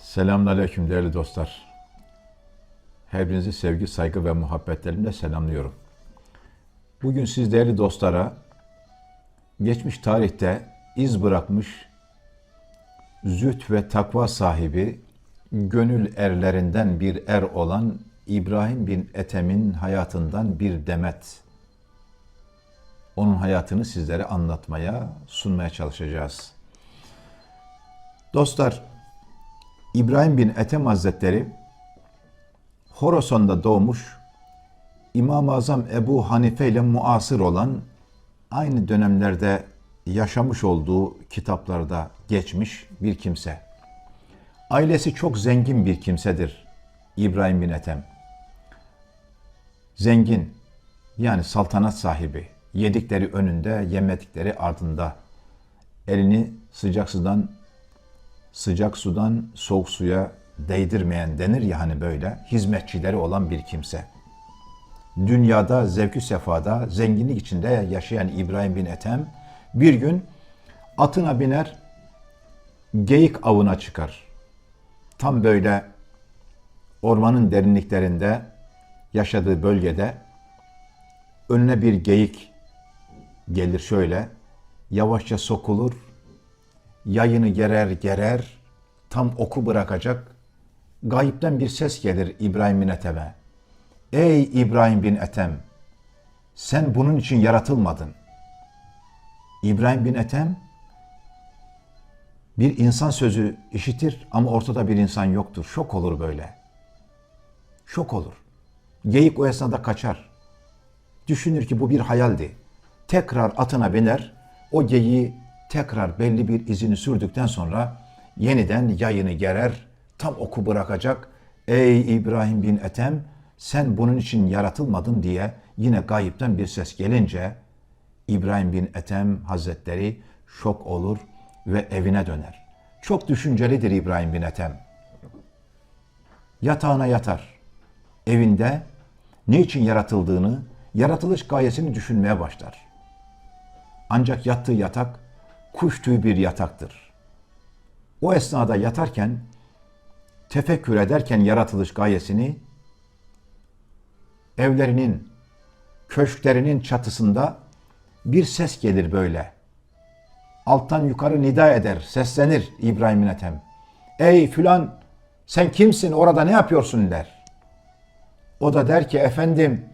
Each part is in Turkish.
Selamünaleyküm değerli dostlar. Her birinizi sevgi, saygı ve muhabbetlerimle selamlıyorum. Bugün siz değerli dostlara geçmiş tarihte iz bırakmış züht ve takva sahibi gönül erlerinden bir er olan İbrahim bin Ethem'in hayatından bir demet. Onun hayatını sizlere anlatmaya, sunmaya çalışacağız. Dostlar, İbrahim bin Ethem Hazretleri Horasan'da doğmuş İmam-ı Azam Ebu Hanife ile muasır olan aynı dönemlerde yaşamış olduğu kitaplarda geçmiş bir kimse. Ailesi çok zengin bir kimsedir İbrahim bin Ethem. Zengin yani saltanat sahibi. Yedikleri önünde, yemedikleri ardında. Elini sıcak sudan sıcak sudan soğuk suya değdirmeyen denir ya hani böyle hizmetçileri olan bir kimse. Dünyada zevkü sefada zenginlik içinde yaşayan İbrahim bin Ethem bir gün atına biner geyik avına çıkar. Tam böyle ormanın derinliklerinde yaşadığı bölgede önüne bir geyik gelir şöyle yavaşça sokulur yayını gerer gerer, tam oku bırakacak. Gayipten bir ses gelir İbrahim bin Ethem'e. Ey İbrahim bin Ethem, sen bunun için yaratılmadın. İbrahim bin Ethem bir insan sözü işitir ama ortada bir insan yoktur. Şok olur böyle. Şok olur. Geyik o esnada kaçar. Düşünür ki bu bir hayaldi. Tekrar atına biner, o geyiği tekrar belli bir izini sürdükten sonra yeniden yayını gerer, tam oku bırakacak. Ey İbrahim bin Ethem sen bunun için yaratılmadın diye yine gayipten bir ses gelince İbrahim bin Ethem Hazretleri şok olur ve evine döner. Çok düşüncelidir İbrahim bin Ethem. Yatağına yatar. Evinde ne için yaratıldığını, yaratılış gayesini düşünmeye başlar. Ancak yattığı yatak kuş tüyü bir yataktır. O esnada yatarken, tefekkür ederken yaratılış gayesini, evlerinin, köşklerinin çatısında bir ses gelir böyle. Alttan yukarı nida eder, seslenir İbrahim Ethem. Ey filan sen kimsin orada ne yapıyorsun der. O da der ki efendim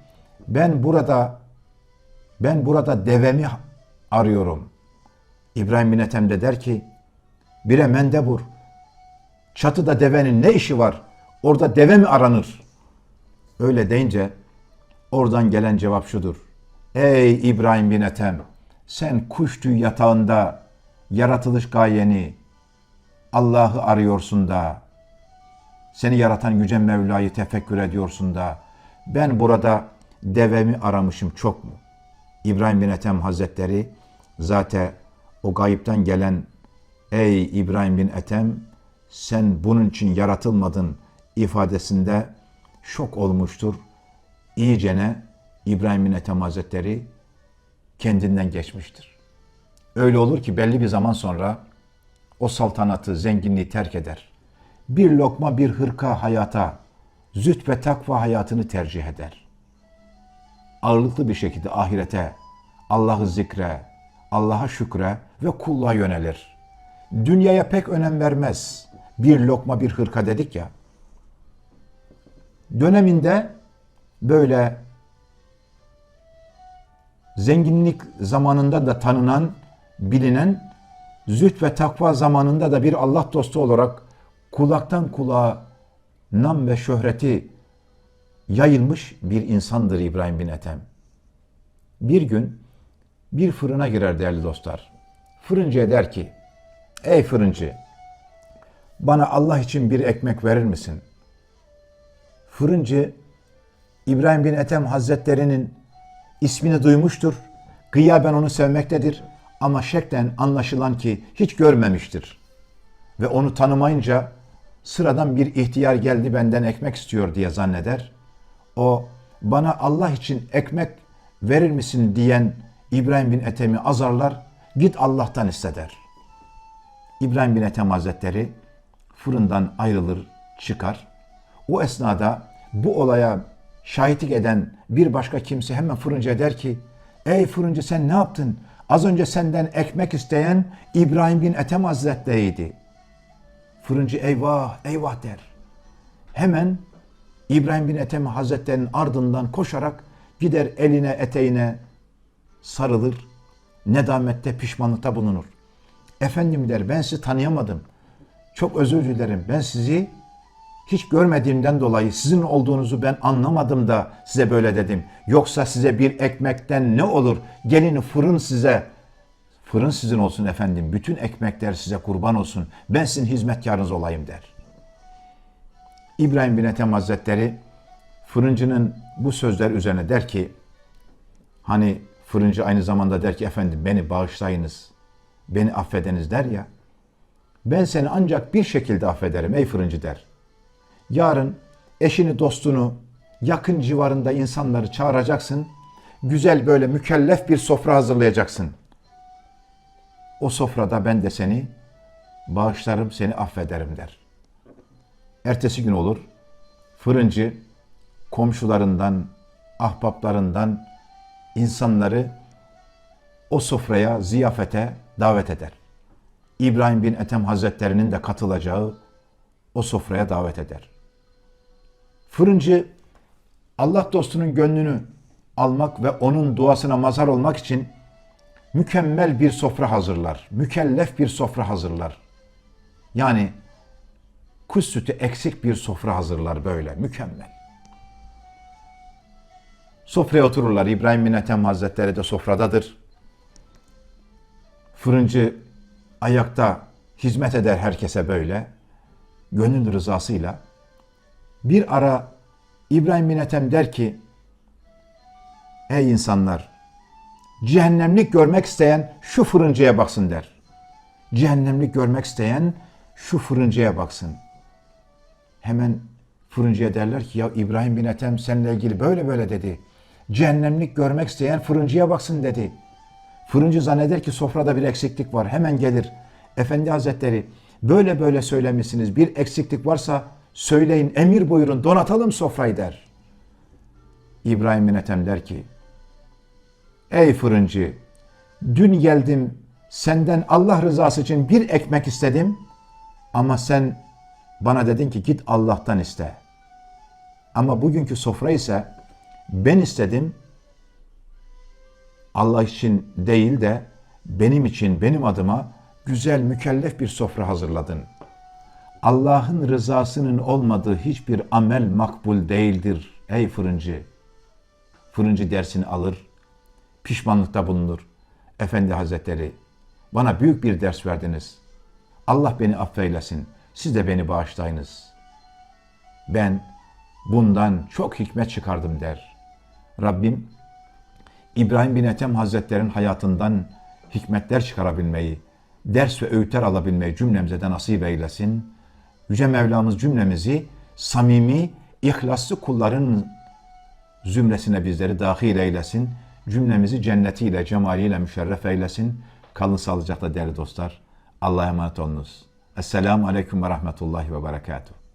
ben burada ben burada devemi arıyorum.'' İbrahim bin Ethem de der ki bire mendebur. Çatıda devenin ne işi var? Orada deve mi aranır? Öyle deyince oradan gelen cevap şudur. Ey İbrahim bin Ethem sen kuş tüy yatağında yaratılış gayeni Allah'ı arıyorsun da seni yaratan Yüce Mevla'yı tefekkür ediyorsun da ben burada devemi aramışım çok mu? İbrahim bin Ethem Hazretleri zaten o gayipten gelen ey İbrahim bin Ethem sen bunun için yaratılmadın ifadesinde şok olmuştur. İyicene İbrahim bin Ethem Hazretleri kendinden geçmiştir. Öyle olur ki belli bir zaman sonra o saltanatı, zenginliği terk eder. Bir lokma bir hırka hayata, züht ve takva hayatını tercih eder. Ağırlıklı bir şekilde ahirete, Allah'ı zikre, Allah'a şükre ve kulluğa yönelir. Dünyaya pek önem vermez. Bir lokma bir hırka dedik ya. Döneminde böyle zenginlik zamanında da tanınan, bilinen, züht ve takva zamanında da bir Allah dostu olarak kulaktan kulağa nam ve şöhreti yayılmış bir insandır İbrahim bin Ethem. Bir gün bir fırına girer değerli dostlar. Fırıncıya der ki, ey fırıncı, bana Allah için bir ekmek verir misin? Fırıncı, İbrahim bin Ethem Hazretleri'nin ismini duymuştur. Gıyaben onu sevmektedir. Ama şeklen anlaşılan ki hiç görmemiştir. Ve onu tanımayınca sıradan bir ihtiyar geldi benden ekmek istiyor diye zanneder. O bana Allah için ekmek verir misin diyen İbrahim bin Ethem'i azarlar, git Allah'tan iste der. İbrahim bin Ethem Hazretleri fırından ayrılır, çıkar. O esnada bu olaya şahitlik eden bir başka kimse hemen fırıncıya der ki, Ey fırıncı sen ne yaptın? Az önce senden ekmek isteyen İbrahim bin Ethem Hazretleri'ydi. Fırıncı eyvah eyvah der. Hemen İbrahim bin Ethem Hazretleri'nin ardından koşarak gider eline eteğine sarılır. Nedamette pişmanlıkta bulunur. Efendim der ben sizi tanıyamadım. Çok özür dilerim. Ben sizi hiç görmediğimden dolayı sizin olduğunuzu ben anlamadım da size böyle dedim. Yoksa size bir ekmekten ne olur? Gelin fırın size. Fırın sizin olsun efendim. Bütün ekmekler size kurban olsun. Ben sizin hizmetkarınız olayım der. İbrahim bin Ethem Hazretleri fırıncının bu sözler üzerine der ki hani fırıncı aynı zamanda der ki efendim beni bağışlayınız, beni affedeniz der ya. Ben seni ancak bir şekilde affederim ey fırıncı der. Yarın eşini, dostunu, yakın civarında insanları çağıracaksın. Güzel böyle mükellef bir sofra hazırlayacaksın. O sofrada ben de seni bağışlarım, seni affederim der. Ertesi gün olur. Fırıncı komşularından, ahbaplarından insanları o sofraya, ziyafete davet eder. İbrahim bin Ethem Hazretleri'nin de katılacağı o sofraya davet eder. Fırıncı Allah dostunun gönlünü almak ve onun duasına mazhar olmak için mükemmel bir sofra hazırlar. Mükellef bir sofra hazırlar. Yani kuş sütü eksik bir sofra hazırlar böyle mükemmel. Sofraya otururlar. İbrahim bin Ethem Hazretleri de sofradadır. Fırıncı ayakta hizmet eder herkese böyle. Gönül rızasıyla. Bir ara İbrahim bin Ethem der ki Ey insanlar! Cehennemlik görmek isteyen şu fırıncıya baksın der. Cehennemlik görmek isteyen şu fırıncıya baksın. Hemen fırıncıya derler ki ya İbrahim bin Ethem seninle ilgili böyle böyle dedi. Cehennemlik görmek isteyen fırıncıya baksın dedi. Fırıncı zanneder ki sofrada bir eksiklik var. Hemen gelir. Efendi Hazretleri böyle böyle söylemişsiniz. Bir eksiklik varsa söyleyin, emir buyurun, donatalım sofrayı der. İbrahim bin Ethem der ki, Ey fırıncı, dün geldim senden Allah rızası için bir ekmek istedim ama sen bana dedin ki git Allah'tan iste. Ama bugünkü sofra ise ben istedim Allah için değil de benim için, benim adıma güzel, mükellef bir sofra hazırladın. Allah'ın rızasının olmadığı hiçbir amel makbul değildir ey fırıncı. Fırıncı dersini alır, pişmanlıkta bulunur. Efendi Hazretleri, bana büyük bir ders verdiniz. Allah beni affeylesin, siz de beni bağışlayınız. Ben bundan çok hikmet çıkardım der. Rabbim İbrahim bin Ethem Hazretleri'nin hayatından hikmetler çıkarabilmeyi, ders ve öğütler alabilmeyi cümlemize de nasip eylesin. Yüce Mevlamız cümlemizi samimi, ihlaslı kulların zümresine bizleri dahil eylesin. Cümlemizi cennetiyle, cemaliyle müşerref eylesin. Kalın sağlıcakla değerli dostlar. Allah'a emanet olunuz. Esselamu Aleyküm ve Rahmetullahi ve Berekatuhu.